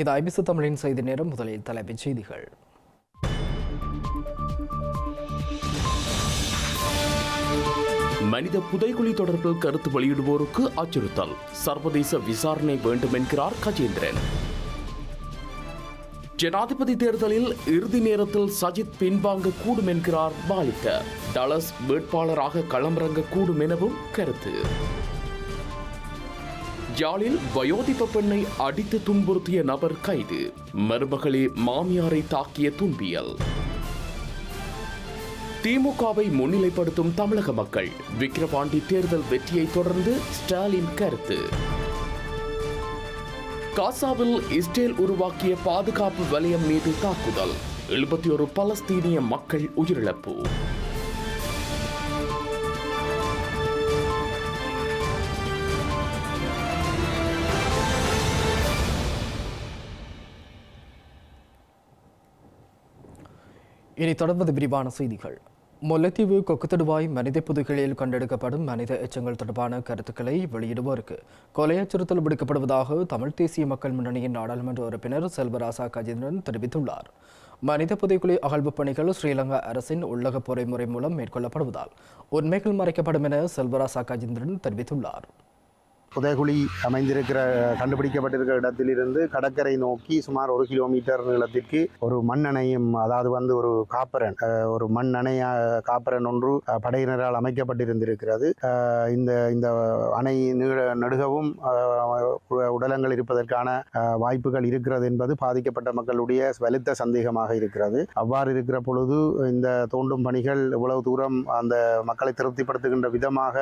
இது ஐபிசி தமிழின் செய்தி நேரம். முதலில் தலைப்புச் செய்திகள். மனித புதைகுழி தொடர்பில் கருத்து வெளியிடுவோருக்கு அச்சுறுத்தல். சர்வதேச விசாரணை வேண்டும் என்கிறார் கஜேந்திரன். ஜனாதிபதி தேர்தலில் இறுதி நேரத்தில் சஜித் பின்வாங்க கூடும் என்கிறார் பாலிக்க டலஸ் வேட்பாளராக களமிறங்க கூடும் எனவும் கருத்து. யாழில் வயோதிப பெண்ணை அடித்து துன்புறுத்திய நபர் கைது. மருமகளே மாமியாரை தாக்கிய துன்பியல். திமுகவை முன்னிலைப்படுத்தும் தமிழக மக்கள் விக்கிரவாண்டி தேர்தல் வெற்றியை தொடர்ந்து ஸ்டாலின் கருத்து. காசாவில் இஸ்ரேல் உருவாக்கிய பாதுகாப்பு வலயம் மீது தாக்குதல். எழுபத்தி ஒரு பலஸ்தீனிய மக்கள் உயிரிழப்பு. இனி தொடர்வது விரிவான செய்திகள். முல்லைத்தீவு கொக்குத்தடுவாய் மனித புதுகளில் கண்டெடுக்கப்படும் மனித எச்சங்கள் தொடர்பான கருத்துக்களை வெளியிடுவோருக்கு. கொலை அச்சுறுத்தல் விடுக்கப்படுவதாக தமிழ் தேசிய மக்கள் முன்னணியின் நாடாளுமன்ற உறுப்பினர் செல்வராசா கஜேந்திரன் தெரிவித்துள்ளார். மனித புதைக்குழி அகழ்வு பணிகள் ஸ்ரீலங்கா அரசின் உள்ளக பொறைமுறை மூலம் மேற்கொள்ளப்படுவதால் உண்மைகள் மறைக்கப்படும் என செல்வராசா கஜேந்திரன் தெரிவித்துள்ளார். புதைகுழி அமைந்திருக்கிற கண்டுபிடிக்கப்பட்டிருக்கிற இடத்திலிருந்து கடற்கரை நோக்கி சுமார் ஒரு கிலோமீட்டர் நீளத்திற்கு ஒரு மண்ணணையும் அதாவது வந்து ஒரு காப்பரன் ஒரு மண் காப்பரன் ஒன்று படையினரால் அமைக்கப்பட்டிருந்திருக்கிறது. இந்த இந்த அணை நீள நடுகவும் உடலங்கள் இருப்பதற்கான வாய்ப்புகள் இருக்கிறது என்பது பாதிக்கப்பட்ட மக்களுடைய வலுத்த சந்தேகமாக இருக்கிறது. அவ்வாறு இருக்கிற பொழுது இந்த தோண்டும் பணிகள் இவ்வளவு தூரம் அந்த மக்களை திருப்திப்படுத்துகின்ற விதமாக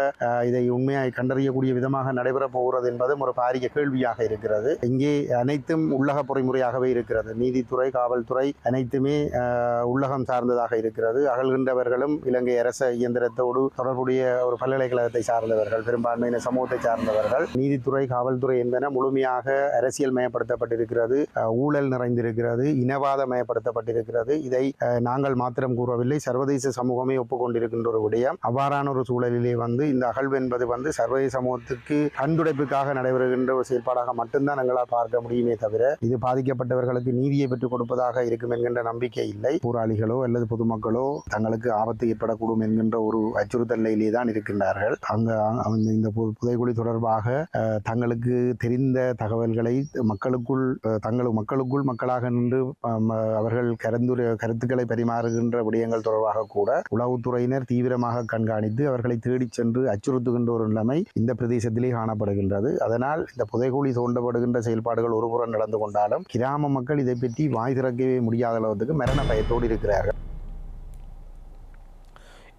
இதை உண்மையாக கண்டறியக்கூடிய விதமாக நடைபெற போகிறது என்பதும் ஒரு பாரிய கேள்வியாக இருக்கிறது. இங்கே அனைத்தும் உள்ளக பொறிமுறையாகவே இருக்கிறது. நீதித்துறை காவல்துறை அனைத்துமே உள்ளகம் சார்ந்ததாக இருக்கிறது. அகழ்கின்றவர்களும் இலங்கை அரச இயந்திரத்தோடு தொடர்புடைய ஒரு பல்கலைக்கழகத்தை சார்ந்தவர்கள் பெரும்பான்மையின சமூகத்தை சார்ந்தவர்கள் நீதித்துறை காவல்துறை என்பன முழுமையாக அரசியல் மயப்படுத்தப்பட்டிருக்கிறது ஊழல் நிறைந்திருக்கிறது இனவாத மயப்படுத்தப்பட்டிருக்கிறது இதை நாங்கள் மாத்திரம் கூறவில்லை. சர்வதேச சமூகமே ஒப்புக்கொண்டிருக்கின்ற ஒரு விடயம். அவ்வாறான ஒரு சூழலிலே வந்து இந்த அகழ்வு என்பது வந்து சர்வதேச சமூகத்துக்கு கண்துடைப்புக்காக நடைபெறுகின்ற ஒரு செயல்பாடாக மட்டும்தான் எங்களால் பார்க்க முடியுமே தவிர இது பாதிக்கப்பட்டவர்களுக்கு நீதியை பெற்றுக் கொடுப்பதாக இருக்கும் என்கின்ற நம்பிக்கை இல்லை. போராளிகளோ அல்லது பொதுமக்களோ தங்களுக்கு ஆபத்து ஏற்படக்கூடும் என்கின்ற ஒரு அச்சுறுத்தல் நிலையிலே தான் இருக்கின்றார்கள். அங்க இந்த புதைக்குழி தொடர்பாக தங்களுக்கு தெரிந்த தகவல்களை மக்களுக்குள் தங்கள் மக்களுக்குள் மக்களாக நின்று அவர்கள் கருந்துரை கருத்துக்களை பரிமாறுகின்ற விடயங்கள் தொடர்பாக கூட உளவுத்துறையினர் தீவிரமாக கண்காணித்து அவர்களை தேடிச் சென்று அச்சுறுத்துகின்ற ஒரு நிலைமை இந்த பிரதேசத்திலே காணப்படுகின்றது. அதனால் இந்த புதைகுழி தோண்டப்படுகின்ற செயல்பாடுகள் ஒருபுறம் நடந்து கொண்டாலும் கிராம மக்கள் இதை பற்றி வாய் திறக்கவே முடியாத அளவுக்கு மரண பயத்தோடு இருக்கிறார்கள்.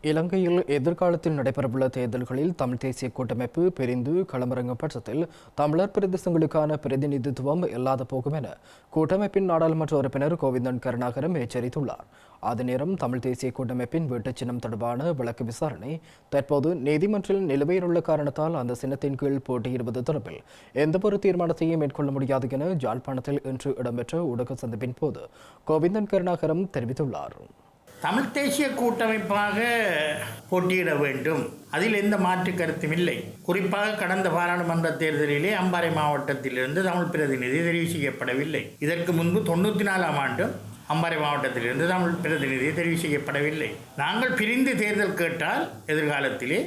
இலங்கையில் எதிர்காலத்தில் நடைபெறவுள்ள தேர்தல்களில் தமிழ் தேசிய கூட்டமைப்பு பிரிந்து களமிறங்கும் பட்சத்தில் தமிழர் பிரதேசங்களுக்கான பிரதிநிதித்துவம் இல்லாத போகும் என கூட்டமைப்பின் நாடாளுமன்ற உறுப்பினர் கோவிந்தன் கருணாகரம் எச்சரித்துள்ளார். அதே நேரம் தமிழ் தேசிய கூட்டமைப்பின் வீட்டுச் சின்னம் தொடர்பான வழக்கு விசாரணை தற்போது நீதிமன்றில் நிலுவையில் உள்ள காரணத்தால் அந்த சின்னத்தின் கீழ் போட்டியிடுவது தொடர்பில் எந்தவொரு தீர்மானத்தையும் மேற்கொள்ள முடியாது என ஜாழ்ப்பாணத்தில் இன்று இடம்பெற்ற ஊடக சந்திப்பின் போது கோவிந்தன் கருணாகரம் தெரிவித்துள்ளார். தமிழ் தேசிய கூட்டமைப்பாக போட்டியிட வேண்டும். அதில் எந்த மாற்று கருத்தும் இல்லை. குறிப்பாக கடந்த பாராளுமன்ற தேர்தலிலே அம்பாறை மாவட்டத்திலிருந்து தமிழ் பிரதிநிதி தெரிவு செய்யப்படவில்லை. இதற்கு முன்பு தொண்ணூற்றி நாலாம் ஆண்டும் அம்பாறை மாவட்டத்திலிருந்து தமிழ் பிரதிநிதி தெரிவு செய்யப்படவில்லை. நாங்கள் பிரிந்து தேர்தல் கேட்டால் எதிர்காலத்திலே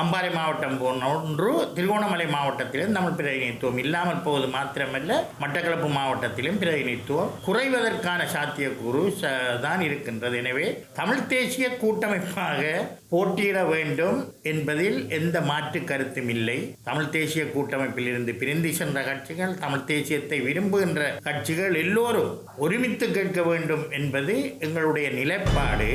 அம்பாறை மாவட்டம் போன்ற ஒன்று திருகோணமலை மாவட்டத்திலும் தமிழ் பிரதிநிதித்துவம் இல்லாமல் போவது மாத்திரமல்ல மட்டக்களப்பு மாவட்டத்திலும் பிரதிநிதித்துவம் குறைவதற்கான சாத்தியக்கூறு தான் இருக்கின்றது. எனவே தமிழ் தேசிய கூட்டமைப்பாக போட்டியிட வேண்டும் என்பதில் எந்த மாற்று கருத்தும் இல்லை. தமிழ் தேசிய கூட்டமைப்பில் இருந்து பிரிந்து சென்ற கட்சிகள் தமிழ் தேசியத்தை விரும்புகின்ற கட்சிகள் எல்லோரும் ஒருமித்து கேட்க வேண்டும் என்பது எங்களுடைய நிலைப்பாடு.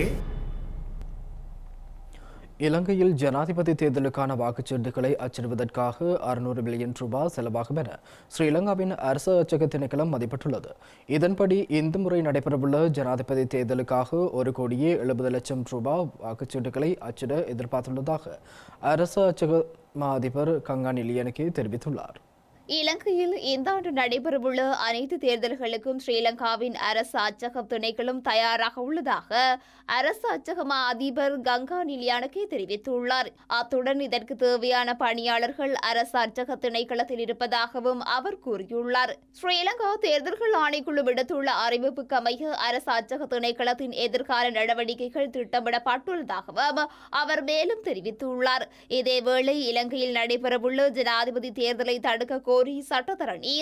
இலங்கையில் ஜனாதிபதி தேர்தலுக்கான வாக்குச்சீட்டுகளை அச்சிடுவதற்காக அறுநூறு பில்லியன் ரூபாய் செலவாகும் என ஸ்ரீலங்காவின் அரசு அச்சக திணைக்களம் மதிப்பிட்டுள்ளது. இதன்படி இந்த முறை நடைபெறவுள்ள ஜனாதிபதி தேர்தலுக்காக ஒரு கோடியே எழுபது லட்சம் ரூபாய் வாக்குச்சீட்டுகளை அச்சிட எதிர்பார்த்துள்ளதாக அரசு அச்சக மா அதிபர் கங்கான் இலியனுக்கு தெரிவித்துள்ளார். இலங்கையில் இந்த ஆண்டு நடைபெறவுள்ள அனைத்து தேர்தல்களுக்கும் ஸ்ரீலங்காவின் அரசு அச்சகம் துணைகளும் தயாராக உள்ளதாக அரசு அச்சக அதிபர் கங்கா நிலியானகே தெரிவித்துள்ளார். அத்துடன் இதற்கு தேவையான பணியாளர்கள் அரசு அச்சக திணைக்களத்தில் இருப்பதாகவும் அவர் கூறியுள்ளார். ஸ்ரீலங்கா தேர்தல்கள் ஆணைக்குழு விடுத்துள்ள அறிவிப்புக்கு அமைய அரசு அச்சக திணைக்களத்தின் எதிர்கால நடவடிக்கைகள் திட்டமிடப்பட்டுள்ளதாகவும் அவர் மேலும் தெரிவித்துள்ளார். இதேவேளை இலங்கையில் நடைபெறவுள்ள ஜனாதிபதி தேர்தலை தடுக்க கோரி சட்டத்தரணி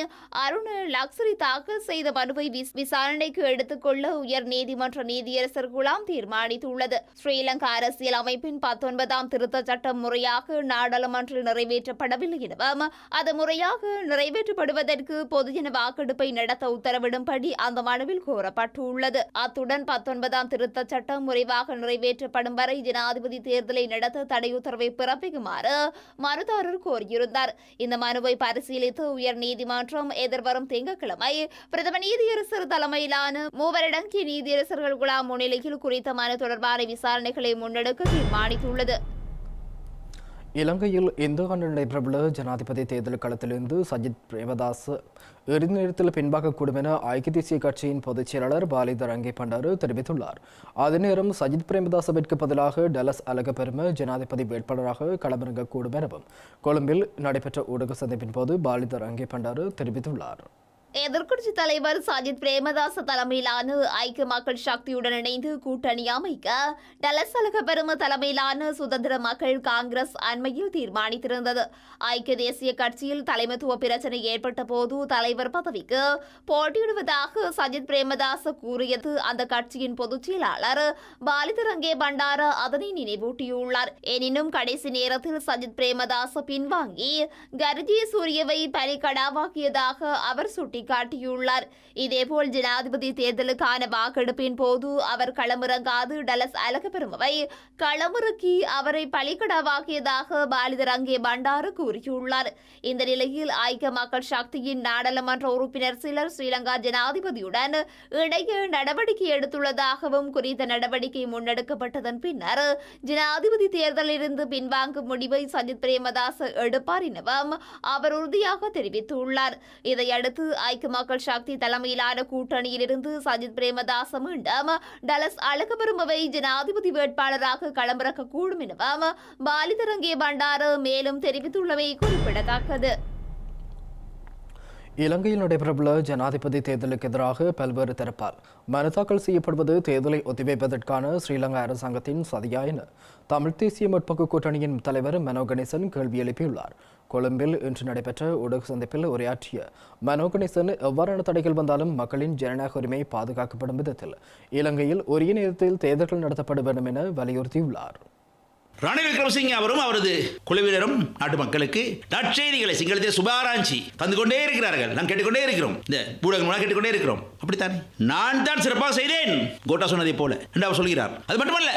அருண் லக்ஸரி தாக்கல் செய்த மனுவை விசாரணைக்கு எடுத்துக்கொள்ள உயர் நீதிமன்ற நீதியரசர் குலாம் தீர்மானித்துள்ளது. ஸ்ரீலங்கா அரசியல் அமைப்பின் பத்தொன்பதாம் திருத்த சட்டம் முறையாக நாடாளுமன்றில் நிறைவேற்றப்படவில்லை எனவும் அது முறையாக நிறைவேற்றப்படுவதற்கு பொதுஜன வாக்கெடுப்பை நடத்த உத்தரவிடும்படி அந்த மனுவில் கோரப்பட்டுள்ளது. அத்துடன் பத்தொன்பதாம் திருத்த சட்டம் முறைவாக நிறைவேற்றப்படும் வரை ஜனாதிபதி தேர்தலை நடத்த தடை உத்தரவை பிறப்பிக்குமாறு மனுதாரர் கோரியிருந்தார். இந்த மனுவை பரிசீலித்த உயர் நீதிமன்றம் எதிர்வரும் திங்கட்கிழமை பிரதம நீதியரசர் தலைமையிலான மூவரடங்கிய நீதியரசர்கள் குழாம் முன்னிலையில் குறித்த மனு தொடர்பான விசாரணைகளை முன்னெடுக்க தீர்மானித்துள்ளது. இலங்கையில் இந்த ஆண்டு நடைபெறவுள்ள ஜனாதிபதி தேர்தல் களத்திலிருந்து சஜித் பிரேமதாஸ் இறுதி நேரத்தில் பின்பாகக்கூடும் என ஐக்கிய தேசிய கட்சியின் பொதுச் செயலாளர் பாலிதர் அங்கே பண்டாரு தெரிவித்துள்ளார். அதே நேரம் சஜித் பிரேமதாசவிற்கு பதிலாக டலஸ் அலகபெரும ஜனாதிபதி வேட்பாளராக களமிறங்கக்கூடும் எனவும் கொழும்பில் நடைபெற்ற ஊடக சந்திப்பின் போது பாலிதர் அங்கே பண்டாரு தெரிவித்துள்ளார். எதிர்கட்சி தலைவர் சஜித் பிரேமதாச தலைமையிலான ஐக்கிய மக்கள் சக்தியுடன் இணைந்து கூட்டணி அமைக்க டலசலக பெரும தலைமையிலான சுதந்திர மக்கள் காங்கிரஸ் அண்மையில் தீர்மானித்திருந்தது. ஐக்கிய தேசிய கட்சியில் தலைமைத்துவ பிரச்சனை ஏற்பட்ட போது தலைவர் பதவிக்கு போட்டியிடுவதாக சஜித் பிரேமதாச கூறியது. அந்த கட்சியின் பொதுச் செயலாளர் பாலிதரங்கே பண்டார அதனை நினைவூட்டியுள்ளார். எனினும் கடைசி நேரத்தில் சஜித் பிரேமதாச பின்வாங்கி கர்ஜி சூரியவை பலிகடாவாக்கியதாக அவர் சுட்டிக்காட்டியுள்ளார். இதேபோல் ஜனாதிபதி தேர்தலுக்கான வாக்கெடுப்பின் போது அவர் களமிறங்காது. டலஸ் அழகபெருமவை களமிறக்கி அவரை பலிக்கடாவாக்கியதாக பாலிதர் அங்கே பண்டாரு கூறியுள்ளார். இந்த நிலையில் ஐக்கிய மக்கள் சக்தியின் நாடாளுமன்ற உறுப்பினர் சிலர் ஸ்ரீலங்கா ஜனாதிபதியுடன் இணைய நடவடிக்கை எடுத்துள்ளதாகவும் குறித்த நடவடிக்கை முன்னெடுக்கப்பட்டதன் பின்னர் ஜனாதிபதி தேர்தலிலிருந்து பின்வாங்கும் முடிவை சஜித் பிரேமதாஸ் எடுப்பார் எனவும் அவர் உறுதியாக தெரிவித்துள்ளார். இதையடுத்து ஐக்கிய மக்கள் சக்தி தலைமையிலான கூட்டணியிலிருந்து சஜித் பிரேமதாச மீண்டும் டலஸ் அழகபெருமவை ஜனாதிபதி வேட்பாளராக களமிறக்கக்கூடும் எனவும் பாலிதரங்கே பண்டாரு மேலும் தெரிவித்துள்ளவை குறிப்பிடத்தக்கது. இலங்கையில் நடைபெறவுள்ள ஜனாதிபதி தேர்தலுக்கு எதிராக பல்வேறு தரப்பால் மனு தாக்கல் செய்யப்படுவது தேர்தலை ஒத்திவைப்பதற்கான ஸ்ரீலங்கா அரசாங்கத்தின் சதியா என தமிழ் தேசிய முற்போக்கு கூட்டணியின் தலைவர் மனோ கணேசன் கேள்வி எழுப்பியுள்ளார். கொழும்பில் இன்று நடைபெற்ற ஊடக சந்திப்பில் உரையாற்றிய மனோ கணேசன் எவ்வாறான தடைகள் வந்தாலும் மக்களின் ஜனநாயக உரிமை பாதுகாக்கப்படும் விதத்தில் இலங்கையில் ஒரே நேரத்தில் தேர்தல்கள் நடத்தப்பட வேண்டும் என வலியுறுத்தியுள்ளார். ரணில் விக்ரமசிங்க அவரும் அவரது குழுவினரும் நாட்டு மக்களுக்கு நற்செய்திகளை சிங்களத்தில் சுபாராஞ்சி தந்து கொண்டே இருக்கிறார்கள். நாம் கேட்டுக்கொண்டே இருக்கிறோம். இந்த ஊடகம் மூலம் கேட்டுக்கொண்டே இருக்கிறோம். அப்படித்தானே? நான் தான் சிறப்பாக செய்தேன். கோட்டா சொன்னதை போல. என்று அவர் சொல்கிறார். அது மட்டுமல்ல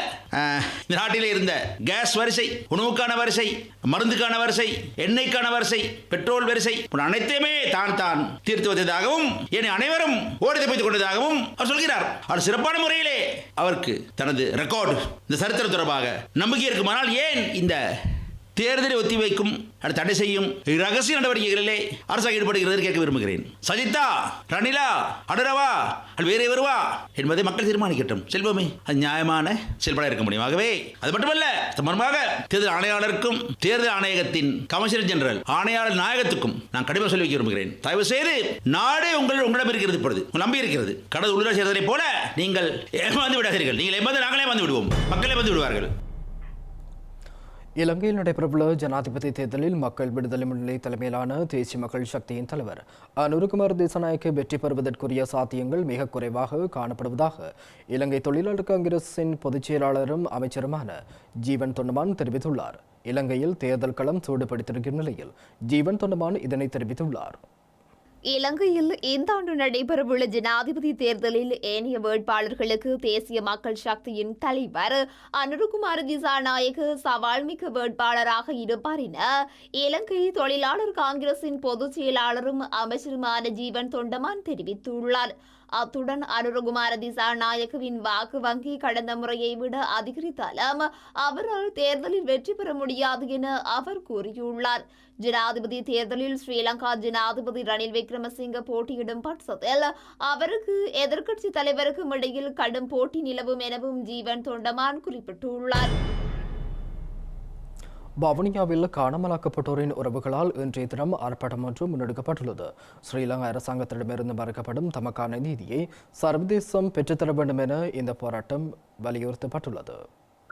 இந்த நாட்டிலே இருந்த கேஸ் வரிசை உணவுக்கான வரிசை மருந்துக்கான வரிசை எண்ணெய்க்கான வரிசை பெட்ரோல் வரிசை அனைத்தையுமே தான் தான் தீர்த்து வைத்ததாகவும் என்னை அனைவரும் ஓடி தப்பித்துக் கொண்டதாகவும் அவர் சொல்கிறார். அவர் சிறப்பான முறையிலே அவருக்கு தனது ரெக்கார்டு இந்த சரித்திரம் தொடர்பாக நம்பிக்கை ஆனால் ஏன் இந்த தேர்தலை ஒத்திவைக்கும் தடை செய்யும் ரகசிய நடவடிக்கைகளிலே அரசாங்கம் ஈடுபடுகிறது கேட்க விரும்புகிறேன். சஜிதா ரணிலா அடரவா அல்லது வேறே வருவா என்பதை மக்கள் தீர்மானிக்கட்டும். செல்வமே அது நியாயமான செயல்பாடாக இருக்க முடியும். ஆகவே அது மட்டுமல்ல சம்பந்தமாக தேர்தல் ஆணையாளருக்கும் தேர்தல் ஆணையகத்தின் கமிஷனர் ஜெனரல் ஆணையாளர் நாயகத்துக்கும் நான் கடிமை சொல்லி வைக்க விரும்புகிறேன். தயவு செய்து நாடே உங்கள் உங்களிடம் இருக்கிறது இப்பொழுது. உங்கள் நம்பி இருக்கிறது. கடவுள் உள்ளாட்சி தேர்தலை போல நீங்கள் ஏமாந்து விடாதீர்கள். நீங்கள் ஏமாந்து நாங்களே வந்து விடுவோம். மக்களே வந்து விடுவார்கள். இலங்கையில் நடைபெறவுள்ள ஜனாதிபதி தேர்தலில் மக்கள் விடுதலை முன்னிலை தலைமையிலான தேசிய மக்கள் சக்தியின் தலைவர் அனுருகுமார் தேசநாயக்கை வெற்றி பெறுவதற்குரிய சாத்தியங்கள் மிக குறைவாக காணப்படுவதாக இலங்கை தொழிலாளர் காங்கிரசின் பொதுச் செயலாளரும் அமைச்சருமான ஜீவன் தொண்டமான் தெரிவித்துள்ளார். இலங்கையில் தேர்தல் களம் சூடுபடுத்தியிருக்கும் நிலையில் ஜீவன் தொண்டமான் இதனை தெரிவித்துள்ளார். இலங்கையில் இந்த ஆண்டு நடைபெறவுள்ள ஜனாதிபதி தேர்தலில் ஏனைய வேட்பாளர்களுக்கு தேசிய மக்கள் சக்தியின் தலைவர் அனுருகுமார் திசாநாயக சவால்மிக்க வேட்பாளராக இருப்பார் என இலங்கை தொழிலாளர் காங்கிரசின் பொதுச் செயலாளரும் அமைச்சருமான ஜீவன் தொண்டமான் தெரிவித்துள்ளார். அத்துடன் அனுரகுமார திசாநாயகவின் வாக்கு வங்கி கடந்த முறையை விட அதிகரித்தாலும் அவரால் தேர்தலில் வெற்றி பெற முடியாது என அவர் கூறியுள்ளார். ஜனாதிபதி தேர்தலில் ஸ்ரீலங்கா ஜனாதிபதி ரணில் விக்ரமசிங்க போட்டியிடும் பட்சத்தில் அவருக்கு எதிர்க்கட்சி தலைவருக்கும் இடையில் கடும் போட்டி நிலவும் எனவும் ஜீவன் தொண்டமான் குறிப்பிட்டுள்ளார். வவுனியாவில் காணாமலாக்கப்பட்டோரின் உறவுகளால் இன்றைய தினம் ஆர்ப்பாட்டம் ஒன்று முன்னெடுக்கப்பட்டுள்ளது. ஸ்ரீலங்கா அரசாங்கத்திடமிருந்து மறுக்கப்படும் தமக்கான நீதியை சர்வதேசம் பெற்றுத்தர வேண்டும் என இந்த போராட்டம் வலியுறுத்தப்பட்டுள்ளது.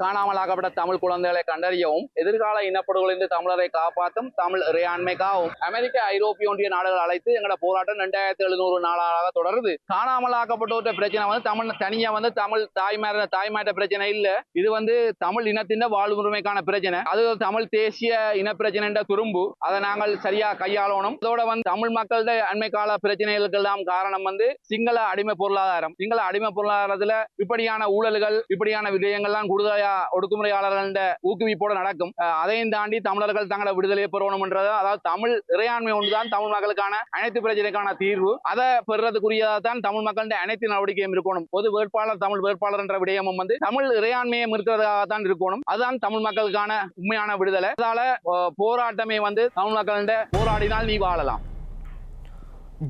காணாமலாகப்பட்ட தமிழ் குழந்தைகளை கண்டறியவும் எதிர்கால இனப்படுகொலிருந்து தமிழரை காப்பாற்றும் தமிழ் இறையாண்மைக்காகவும். அமெரிக்க ஐரோப்பிய ஒன்றிய நாடுகள் அழைத்து எங்களோட போராட்டம் ரெண்டாயிரத்தி எழுநூறு நாளாக தொடருது. காணாமலாக்கப்பட்டோர்கிட்ட பிரச்சனை வந்து தமிழ் தனியா வந்து தமிழ் தாய்மார தாய்மாட்ட பிரச்சனை இல்ல. இது வந்து தமிழ் இனத்தின் வாழ்வுரிமைக்கான பிரச்சனை. அது தமிழ் தேசிய இன பிரச்சனை துரும்பு. அதை நாங்கள் சரியா கையாளணும். அதோட வந்து தமிழ் மக்களோட அண்மை கால பிரச்சனைகளுக்கு எல்லாம் காரணம் வந்து சிங்கள அடிமை பொருளாதாரம். சிங்கள அடிமை பொருளாதாரத்துல இப்படியான ஊழல்கள் இப்படியான விடயங்கள்லாம் கூடுதலா ஒடுக்குமுறையாளர்கள ஊக்குவிப்போடு நடக்கும். அதையும் தாண்டி தமிழர்கள் தங்களை விடுதலை பெறணும்ன்றது அதாவது தமிழ் இறையாண்மை ஒன்றுதான் தமிழ் மக்களுக்கான அனைத்து பிரச்சனைக்கான தீர்வு. அதை பெறுறதுக்குரியதாக தான் தமிழ் மக்களுடைய அனைத்து நடவடிக்கையும் இருக்கணும். பொது வேட்பாளர் தமிழ் வேட்பாளர் என்ற விடயமும் வந்து தமிழ் இறையாண்மையை இருக்கிறதாக தான் இருக்கணும். அதுதான் தமிழ் மக்களுக்கான உண்மையான விடுதலை. அதால போராட்டமே வந்து தமிழ் மக்கள்கிட்ட போராடினால் நீ வாழலாம்.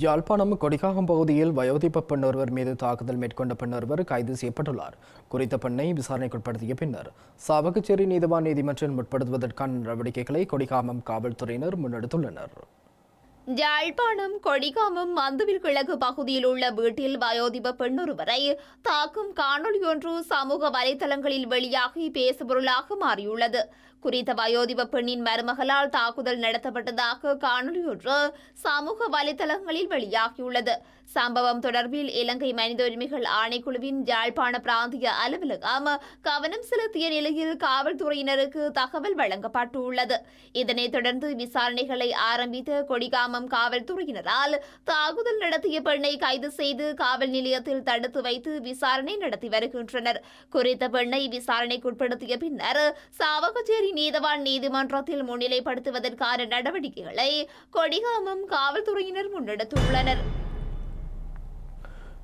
யாழ்ப்பாணம் கொடிகாகம் பகுதியில் வயோதிப பெண் ஒருவர் மீது தாக்குதல் மேற்கொண்ட பெண் ஒருவர் கைது செய்யப்பட்டுள்ளார். குறித்த பெண்ணை விசாரணைக்குட்படுத்திய பின்னர் சாவகச்சேரி நீதிவான் நீதிமன்றம் முற்படுத்துவதற்கான நடவடிக்கைகளை கொடிகாமம் காவல்துறையினர் முன்னெடுத்துள்ளனர். யாழ்ப்பாணம் கொடிகாமம் மந்துவில் கிழக்கு பகுதியில் உள்ள வீட்டில் வயோதிப பெண்ணொருவரை தாக்கும் காணொளியொன்று சமூக வலைதளங்களில் வெளியாகி பேசுபொருளாக மாறியுள்ளது. குறித்த வயோதிப பெண்ணின் மருமகளால் தாக்குதல் நடத்தப்பட்டதாக காணொளியொன்று சமூக வலைதளங்களில் வெளியாகியுள்ளது. சம்பவம் தொடர்பில் இலங்கை மனித உரிமைகள் ஆணைக்குழுவின் யாழ்ப்பாண பிராந்திய அலுவலகம் கவனம் செலுத்திய நிலையில் காவல்துறையினருக்கு தகவல் வழங்கப்பட்டுள்ளது. இதனைத் தொடர்ந்து விசாரணைகளை ஆரம்பித்த கொடிகாமம் காவல்துறையினரால் தாக்குதல் நடத்திய பெண்ணை கைது செய்து காவல் நிலையத்தில் தடுத்து வைத்து விசாரணை நடத்தி வருகின்றனர். குறித்த பெண்ணை விசாரணைக்குட்படுத்திய பின்னர் சாவகச்சேரி நீதவான் நீதிமன்றத்தில் முன்னிலைப்படுத்துவதற்கான நடவடிக்கைகளை கொடிகாமம் காவல்துறையினர் முன்னெடுத்துள்ளனர்.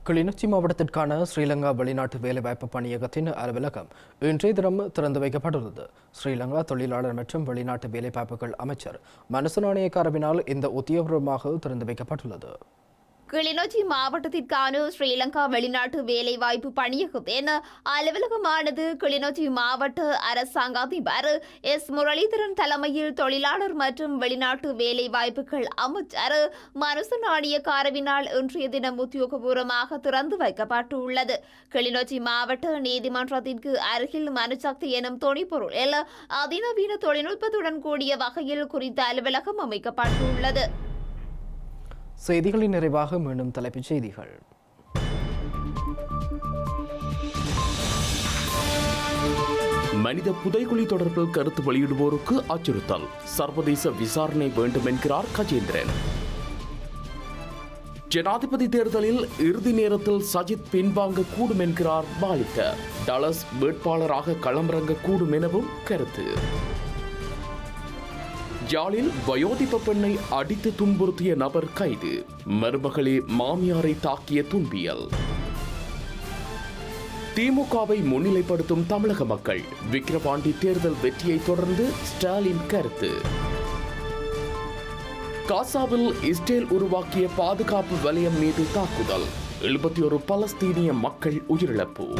கிளிநொச்சி மாவட்டத்திற்கான ஸ்ரீலங்கா வெளிநாட்டு வேலைவாய்ப்பு பணியகத்தின் அலுவலகம் இன்றைய தினம் திறந்து வைக்கப்பட்டுள்ளது. ஸ்ரீலங்கா தொழிலாளர் மற்றும் வெளிநாட்டு வேலைவாய்ப்புகள் அமைச்சர் மனசு நாணயக்காரவினால் இந்த உத்தியோகபூர்வமாக திறந்து வைக்கப்பட்டுள்ளது. கிளிநொச்சி மாவட்டத்திற்கான ஸ்ரீலங்கா வெளிநாட்டு வேலைவாய்ப்பு பணியகத்தின் அலுவலகமானது கிளிநொச்சி மாவட்ட அரசாங்க அதிபர் எஸ் முரளிதரன் தலைமையில் தொழிலாளர் மற்றும் வெளிநாட்டு வேலைவாய்ப்புகள் அமைச்சர் மனுச நாடியக்காரவினால் இன்றைய தினம் உத்தியோகபூர்வமாக திறந்து வைக்கப்பட்டுள்ளது. கிளிநொச்சி மாவட்ட நீதிமன்றத்திற்கு அருகில் மனுசக்தி எனும் துணிப்பொருளில் அதிநவீன தொழில்நுட்பத்துடன் கூடிய வகையில் குறித்த அலுவலகம் அமைக்கப்பட்டுள்ளது. செய்திகளின் நிறைவாக மீண்டும் தலைப்புச் செய்திகள். மனித புதைகுழி தொடர்பில் கருத்து வெளியிடுவோருக்கு அச்சுறுத்தல். சர்வதேச விசாரணை வேண்டும் என்கிறார் கஜேந்திரன். ஜனாதிபதி தேர்தலில் இறுதி நேரத்தில் சஜித் பின்வாங்க கூடும் என்கிறார் பாலிக்க டலஸ் வேட்பாளராக களமிறங்க கூடும் எனவும் கருத்து. யாழில் வயோதிப பெண்ணை அடித்து துன்புறுத்திய நபர் கைது. மருமகளே மாமியாரை தாக்கிய துன்பியல். திமுகவை முன்னிலைப்படுத்தும் தமிழக மக்கள் விக்கிரவாண்டி தேர்தல் வெற்றியை தொடர்ந்து ஸ்டாலின் கருத்து. காசாவில் இஸ்ரேல் உருவாக்கிய பாதுகாப்பு வலயம் மீது தாக்குதல். எழுபத்தி ஒரு பலஸ்தீனிய மக்கள் உயிரிழப்பு.